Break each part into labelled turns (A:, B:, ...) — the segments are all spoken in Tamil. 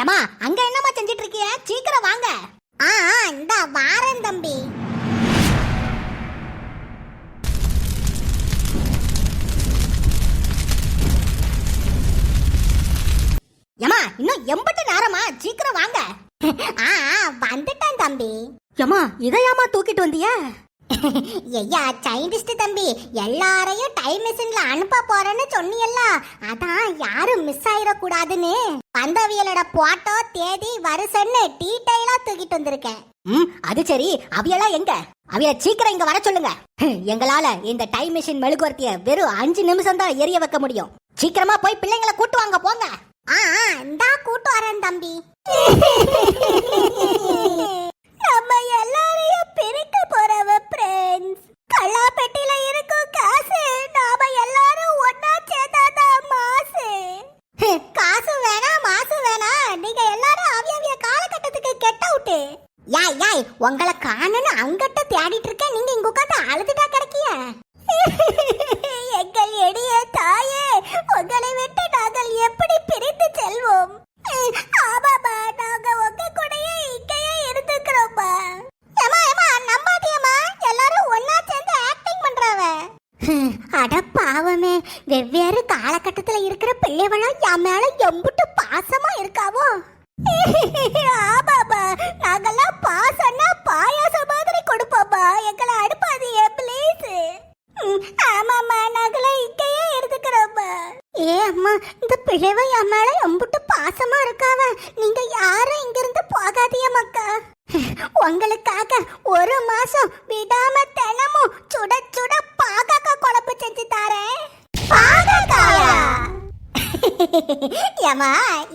A: ஏமா அங்க என்னம்மா செஞ்சிட்டு இருக்கிய சீக்கிரம் வாங்க. ஆ இந்த வாரேன் தம்பி. ஏமா இன்னும் எம்பட்டு நேரமா? சீக்கிரம் வாங்க. ஆ வந்துட்டேன் தம்பி. ஏமா இதையாமா தூக்கிட்டு வந்திய? ஐயா சைல்டிஸ்ட் தம்பி எல்லாரையும் டைம் மிஷின்ல அனுப்ப போறேன்னு சொன்னியல்ல. அதான் யாரும் மிஸ் ஆயிடக்கூடாதுன்னு. வந்தவியலோட போட்டோ தேதி வருஷன்னு டீடைலா தூக்கிட்டு வந்திருக்கேன். ம் அது சரி. அவியெல்லாம் எங்க? அவிய சீக்கிரம் இங்க வர சொல்லுங்க. எங்களால இந்த டைம் மிஷின் மெழுகுவர்த்திய வெறும் அஞ்சு நிமிஷம் தான் எரிய வைக்க முடியும். சீக்கிரமா போய் பிள்ளைங்களை கூட்டு வாங்க போங்க. ஆ, இந்தா கூட்டு வரேன் தம்பி. நம்ம எல்லாரையும் பிரிக்க போறவ ஃப்ரெண்ட்ஸ் கல்லாப்பெட்டில இருக்கும் காசு நாம எல்லாரும் ஒண்ணா சேர்ந்தாதான் மாசு. காசு வேணா மாசு வேணா நீங்க எல்லாரும் அவிய காலகட்டத்துக்கு கெட்ட அவுட் யாய் யாய் உங்களை காணுன்னு அங்கட்ட தேடிட்டு இருக்கேன். நீங்க இந்த பிழைவை என் மேல எம்புட்டு பாசமா இருக்காவ. நீங்க யாரும் இங்கிருந்து போகாதீங்க மக்கா. உங்களுக்காக ஒரு மாசம் விடாம தினமும் சுட சுட பாகக்கா குழம்பு செஞ்சு தரேன். பாகக்காயா? ஏமா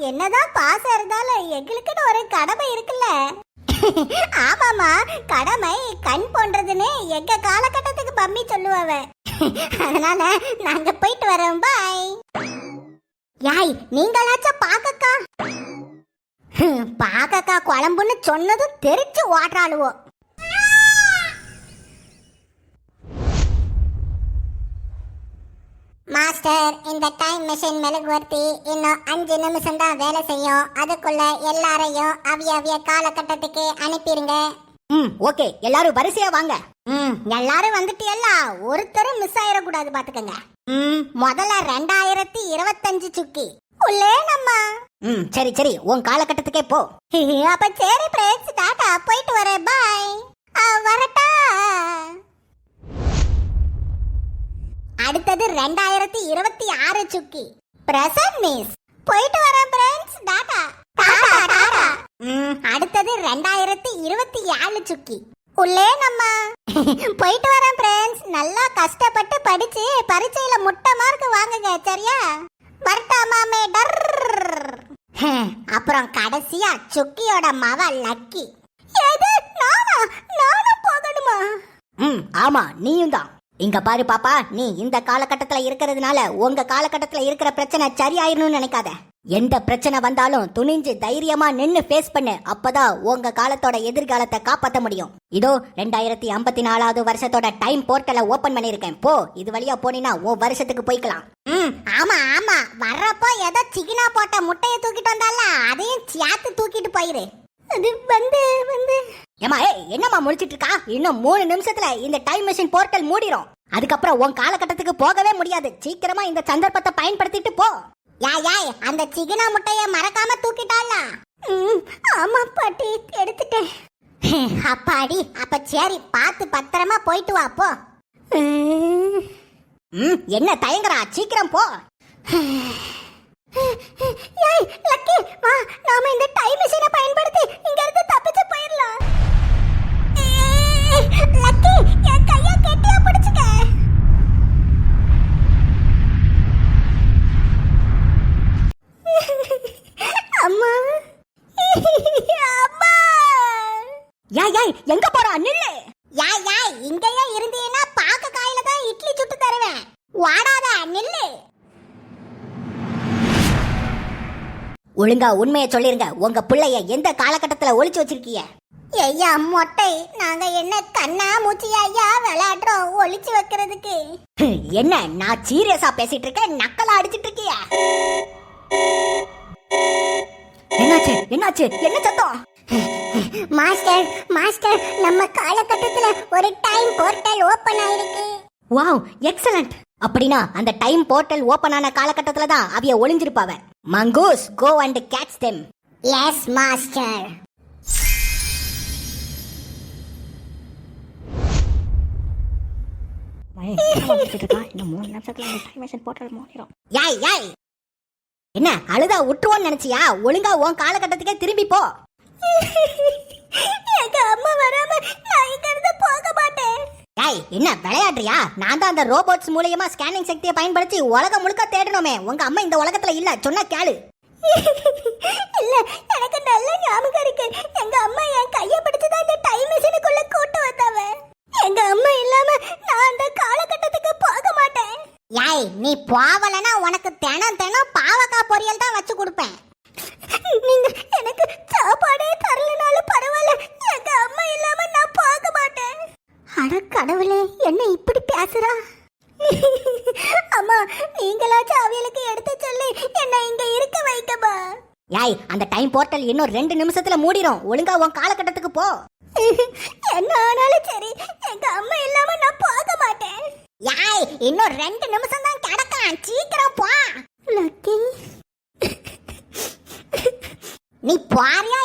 A: என்னதான் பாசம் இருந்தாலும் எங்களுக்குன்னு ஒரு கடமை இருக்குல்ல. ஆமாமா கடமை கண் போன்றதுன்னு எங்க காலகட்டத்துக்கு பம்மி சொல்லுவாவ. அதனால நாங்க போயிட்டு வரோம் பாய். யாய் நீங்களாச்சும் பாக்கக்கா. பாக்கக்கா குழம்புன்னு சொன்னதும் தெரிச்சு ஓடுறாளுவோ. மாஸ்டர் இந்த டைம் மிஷின் மெழுகுவர்த்தி இன்னும் அஞ்சு நிமிஷம் தான் வேலை செய்யும். அதுக்குள்ள எல்லாரையும் அவிய அவிய காலகட்டத்துக்கு அனுப்பிடுங்க ம் ஓகே. எல்லாரும் வரிசையா வாங்க. ம் எல்லாரும் வந்துட்டியல்ல? ஒருத்தரும் மிஸ் ஆயிடக்கூடாது பாத்துக்கங்க. ம் முதல்ல ரெண்டாயிரத்தி இருபத்தஞ்சு சுக்கி. உள்ளே நம்ம. ம் சரி சரி உன் காலகட்டத்துக்கே போ. அப்ப சரி பிரேக்ஸ் டாடா போயிட்டு வரேன் பாய். வரட்டா. அடுத்தது ரெண்டாயிரத்தி இருபத்தி ஆறு சுக்கி. Present miss. போயிட்டு வரேன் ஃப்ரெண்ட்ஸ் டாடா டாடா டாடா அடுத்தது ரெண்டாயிரத்தி இருபத்தி ஏழு சுக்கி. உள்ளே நம்ம. போயிட்டு வரேன் நல்லா கஷ்டப்பட்டு படிச்சு பரீட்சையில முட்டை மார்க் வாங்குங்க சரியா? வரட்டாமா மேடர் அப்புறம் கடைசியா சுக்கியோட மவ லக்கி. எது? நானா? நானும் போகணுமா? ம் ஆமா நீயும் தான். இங்க பாரு பாப்பா நீ இந்த காலகட்டத்துல இருக்கிறதுனால உங்க காலகட்டத்துல இருக்கிற பிரச்சனை சரியாயிரணும்னு நினைக்காத. எந்த பிரச்சனை வந்தாலும் துணிஞ்சு தைரியமா நின்னு ஃபேஸ் பண்ணு. அப்பதான் உங்க காலத்தோட எதிர்காலத்தை காப்பாத்த முடியும். இதோ ரெண்டாயிரத்தி ஐம்பத்தி நாலாவது வருஷத்தோட டைம் போர்ட்டலை ஓபன் பண்ணிருக்கேன் போ இது வழியா போனீனா உன் வருஷத்துக்கு போய்க்கலாம். ம் ஆமா ஆமா. வர்றப்போ ஏதோ சிகினா போட்ட முட்டைய தூக்கிட்டு வந்தால அதையும் சேர்த்து தூக்கிட்டு போயிரு. அது வந்து வந்து. ஏமா ஏய் என்னம்மா முழிச்சிட்டு இருக்கா? இன்னும் மூணு நிமிஷத்துல இந்த டைம் மிஷின் போர்ட்டல் மூடிரும். அதுக்கப்புறம் உன் காலகட்டத்துக்கு போகவே முடியாது. சீக்கிரமா இந்த சந்தர்ப்பத்தை பயன்படுத்திட்டு போ. யாய் யாய் அந்த சிகினா முட்டைய மறக்காம தூக்கிட்டால ஆமா பாட்டி எடுத்துட்டேன். அப்பாடி அப்ப சரி பார்த்து பத்திரமா போயிட்டு வா போ. என்ன தயங்குறா? சீக்கிரம் போ. ஏய் லக்கி வா நாம இந்த டைம் மிஷினை பயன்படுத்தி இங்க இருந்து தப்பிச்சு போயிரலாம் லக்கி என் கைய கெட்டியா பிடிச்சுக்க அம்மா அம்மா யாய் யாய் எங்க போறா நில்லு யாய் யாய் இங்கேயே இருந்தீன்னா பாக்க காயில தான் இட்லி சுட்டு தருவேன் வாடாத நில்லு ஒழுங்கா உண்மையை சொல்லிருங்க. உங்க பிள்ளைய எந்த காலகட்டத்துல ஒளிச்சு வச்சிருக்கீங்க? ஐயா மொட்டை. நாங்க என்ன கண்ணா மூச்சியா ஐயா விளையாடுறோம் ஒளிச்சு வைக்கிறதுக்கு? என்ன நான் சீரியஸா பேசிட்டு இருக்கேன்? நக்கலா அடிச்சிட்டு இருக்கியா?
B: என்னாச்சு? என்னாச்சு? என்ன சத்தம்?
A: மாஸ்டர் மாஸ்டர் நம்ம காலகட்டத்துல ஒரு டைம் போர்ட்டல் ஓபன் ஆயிருக்கு.
B: Wow excellent. அப்படின்னா அந்த டைம் போர்ட்டல் ஓபன் ஆன காலகட்டத்துல தான் அவிய ஒளிஞ்சிருப்பாவ. Mongoose go and catch them
A: yes master
B: யாய் யாய் என்ன அழுதா விட்டுருவோன்னு நினைச்சியா? ஒழுங்கா உன் காலகட்டத்துக்கே திரும்பி போ.
A: எங்க அம்மா வராம நான் இங்க இருந்து போக மாட்டேன்.
B: யாய் என்ன விளையாடுறியா? நான் தான் அந்த ரோபோட்ஸ் மூலியமா ஸ்கேனிங் சக்தியை பயன்படுத்தி உலகம் முழுக்க தேடணுமே. உங்க அம்மா இந்த உலகத்துல இல்ல சொன்னா கேளு.
A: இல்ல எனக்கு நல்ல ஞாபகம் இருக்கு. எங்க அம்மா என் கைய பிடிச்சு தான் இந்த டைம் மிஷினுக்குள்ள கூட்டு வந்தாவ. எங்க அம்மா இல்லாம நான் அந்த காலகட்டத்துக்கு போக மாட்டேன்.
B: யாய் நீ போவலனா உனக்கு தினம் தினம் பாவக்காய் பொரியல் தான் வச்சு கொடுப்பேன்.
A: கடவுளே என்ன இப்படி பேசுறா? அம்மா நீங்களாச்சும் அவியலுக்கு எடுத்து சொல்லி என்ன இங்க இருக்க வைக்கமா
B: யாய் அந்த டைம் போர்ட்டல் இன்னும் ரெண்டு நிமிஷத்துல மூடிரும். ஒழுங்கா உன் காலகட்டத்துக்கு போ.
A: என்ன ஆனாலும் சரி எங்க அம்மா இல்லாம நான் போக மாட்டேன்.
B: யாய் இன்னும் ரெண்டு நிமிஷம் தான் கிடக்கான். சீக்கிரம் போ.
A: லக்கி
B: நீ போறியா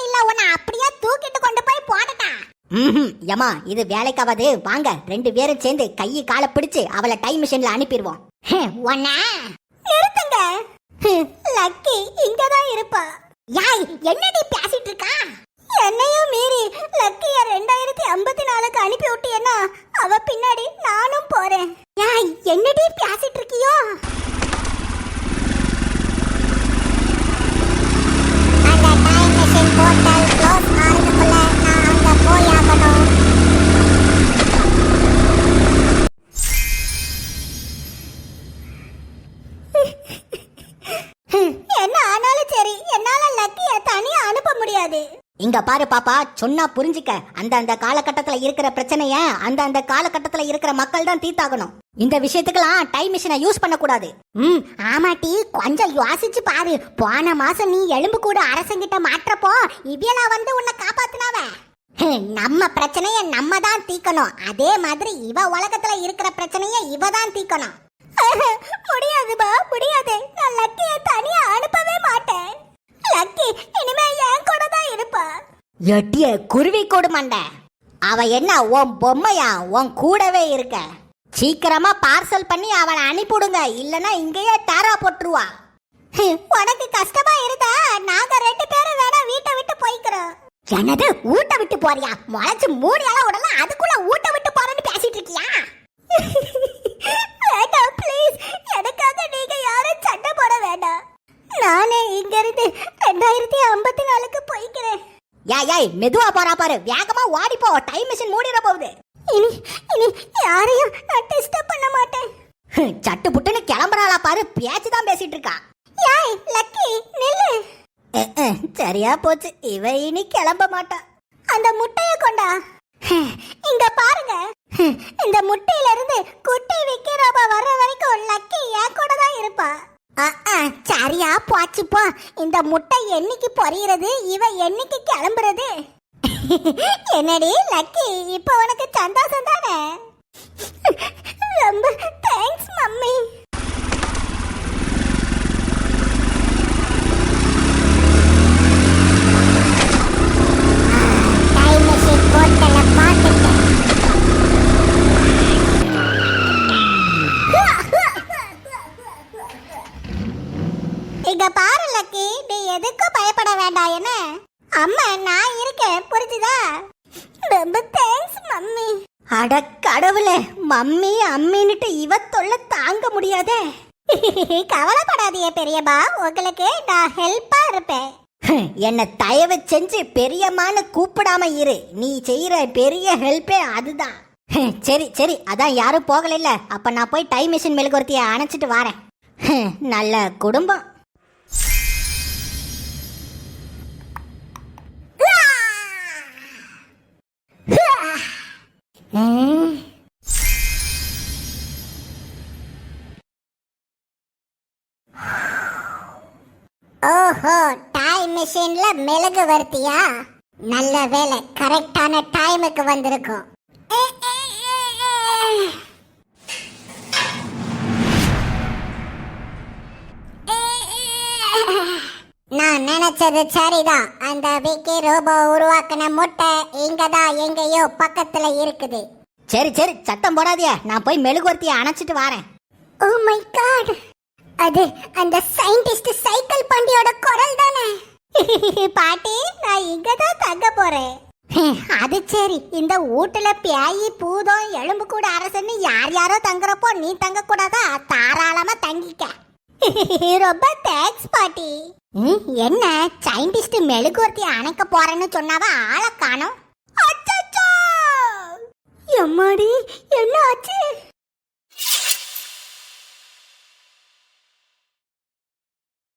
B: ஏமா இது வேலைக்காவது வாங்க. ரெண்டு பேரும் சேர்ந்து கையை காலை பிடிச்சு அவளை டைம் மிஷின்ல அனுப்பிடுவோம்.
A: நிறுத்துங்க. ஹம், லக்கி இங்கதான் இருப்பா.
B: யாய் என்னடி பேசிட்டு இருக்கா?
A: என்னையும் மீறி லக்கிய
B: இங்க பாரு பாப்பா சொன்னா புரிஞ்சுக்க. அந்த அந்த காலகட்டத்துல இருக்கிற பிரச்சனைய அந்த அந்த காலகட்டத்துல இருக்கிற மக்கள் தான் தீர்த்தாகணும். இந்த விஷயத்துக்கெல்லாம் டைம் மிஷினை யூஸ் பண்ண கூடாது
A: ம் ஆமாட்டி கொஞ்சம் யோசிச்சு பாரு. போன மாசம் நீ எலும்பு கூட அரசங்கிட்ட மாற்றப்போ இவியலா வந்து உன்னை காப்பாத்துனாவ. நம்ம பிரச்சனைய நம்ம தான் தீக்கணும் அதே மாதிரி இவ உலகத்துல இருக்கிற பிரச்சனைய இவ தான் தீக்கணும் முடியாதுபா முடியாது. நான் லக்கிய தனியா அனுப்பவே மாட்டேன். லக்கி இனிமே என் கூட தான் இருப்பா.
B: எட்டிய குருவி கோடு மண்டை. அவ என்ன உன் பொம்மையா? உன் கூடவே இருக்க. சீக்கிரமா பார்சல் பண்ணி அவளை அனுப்பிவிடுங்க இல்லனா இங்கேயே டேரா போட்டுருவா.
A: உனக்கு கஷ்டமா இருந்தா நாங்க ரெண்டு பேரும் வேணா வீட்டை விட்டு போய்க்கிறோம்.
B: என்னது ஊட்ட விட்டு போறியா? முளைச்சு மூணு இலை உடல அதுக்குள்ள ஊட்ட விட்டு போறேன்னு பேசிட்டு இருக்கியா?
A: வேண்டாம் ப்ளீஸ் எனக்காக நீங்க யாரும் சண்டை போட நானே இங்க இருந்து ரெண்டாயிரத்தி ஐம்பத்தி நாலுக்கு போய்க்கிறேன்.
B: ஏய் ஏய் மெதுவா போறா பாரு. வேகமா ஓடி போ. டைம் மிஷின் மூடிட போகுது.
A: இனி இனி யாரையும் நான் டிஸ்டர்ப் பண்ண மாட்டேன்.
B: சட்டு புட்டுன்னு கிளம்புறாளா பாரு. பேச்சு தான் பேசிட்டு இருக்கா.
A: யாய் லக்கி நில்லு.
B: சரியா போச்சு. இவ இனி கிளம்ப மாட்டா.
A: அந்த முட்டைய கொண்டா? இங்க பாருங்க. இந்த முட்டையில இருந்து குட்டி விக்கிறவ வர்ற வரைக்கும் லக்கி என் கூட தான் இருப்பா. சரியா போச்சுப்பா இந்த முட்டை என்னைக்கு பொரியிறது? இவ என்னைக்கு கிளம்புறது? என்னடி லக்கி இப்ப உனக்கு சந்தோஷம் தானே? ரொம்ப தேங்க்ஸ் மம்மி டைம் மிஷின் போர்ட்டல பார்த்துட்டேன் இங்க பாரு லக்கி நீ எதுக்கும் பயப்பட வேண்டாம் என்ன? அம்மா நான் இருக்கேன் புரிஞ்சுதா? ரொம்ப தேங்க்ஸ் மம்மி.
B: அட கடவுளே மம்மி அம்மின்னுட்டு இவ தொல்லை தாங்க முடியாதே.
A: கவலைப்படாதீங்க பெரியப்பா. உங்களுக்கு நான் ஹெல்ப்பா இருப்பேன்.
B: என்னை தயவு செஞ்சு பெரியம்மான்னு கூப்பிடாம இரு. நீ செய்யற பெரிய ஹெல்ப்பே அதுதான். சரி சரி அதான் யாரும் போகல இல்ல அப்ப நான் போய் டைம் மிஷின் மெழுகுவர்த்தியை அணைச்சிட்டு வரேன். நல்ல குடும்பம்.
A: ஓஹோ டைம் மிஷின்ல மெழுகு வர்த்தியா நல்ல வேலை கரெக்டான டைமுக்கு வந்திருக்கும். நான் நினைச்சது சரிதான். அந்த விக்கி ரோபோ உருவாக்கின முட்டை இங்கதான் எங்கேயோ பக்கத்துல இருக்குது.
B: சரி சரி சத்தம் போடாதிய. நான் போய் மெழுகுவர்த்தியை அணைச்சிட்டு வரேன்.
A: ஓ மை காட் அது அந்த சயின்டிஸ்ட் சைக்கிள் பண்டியோட குரல் தானே? பாட்டி நான் இங்க தான் தங்க போறேன். அது சரி. இந்த வீட்டுல பியாயி பூதம் எலும்பு கூட அரசன்னு யார் யாரோ தங்குறப்போ நீ தங்க கூடாதா தாராளமா தங்கிக்க. ரொம்ப தேங்க்ஸ் பாட்டி. என்ன? சயின்டிஸ்ட் மெழுகுவர்த்தி அணைக்க போறேன்னு சொன்னாவ? ஆளை காணோம். அச்சச்சோ! எம்மாடி என்ன ஆச்சு?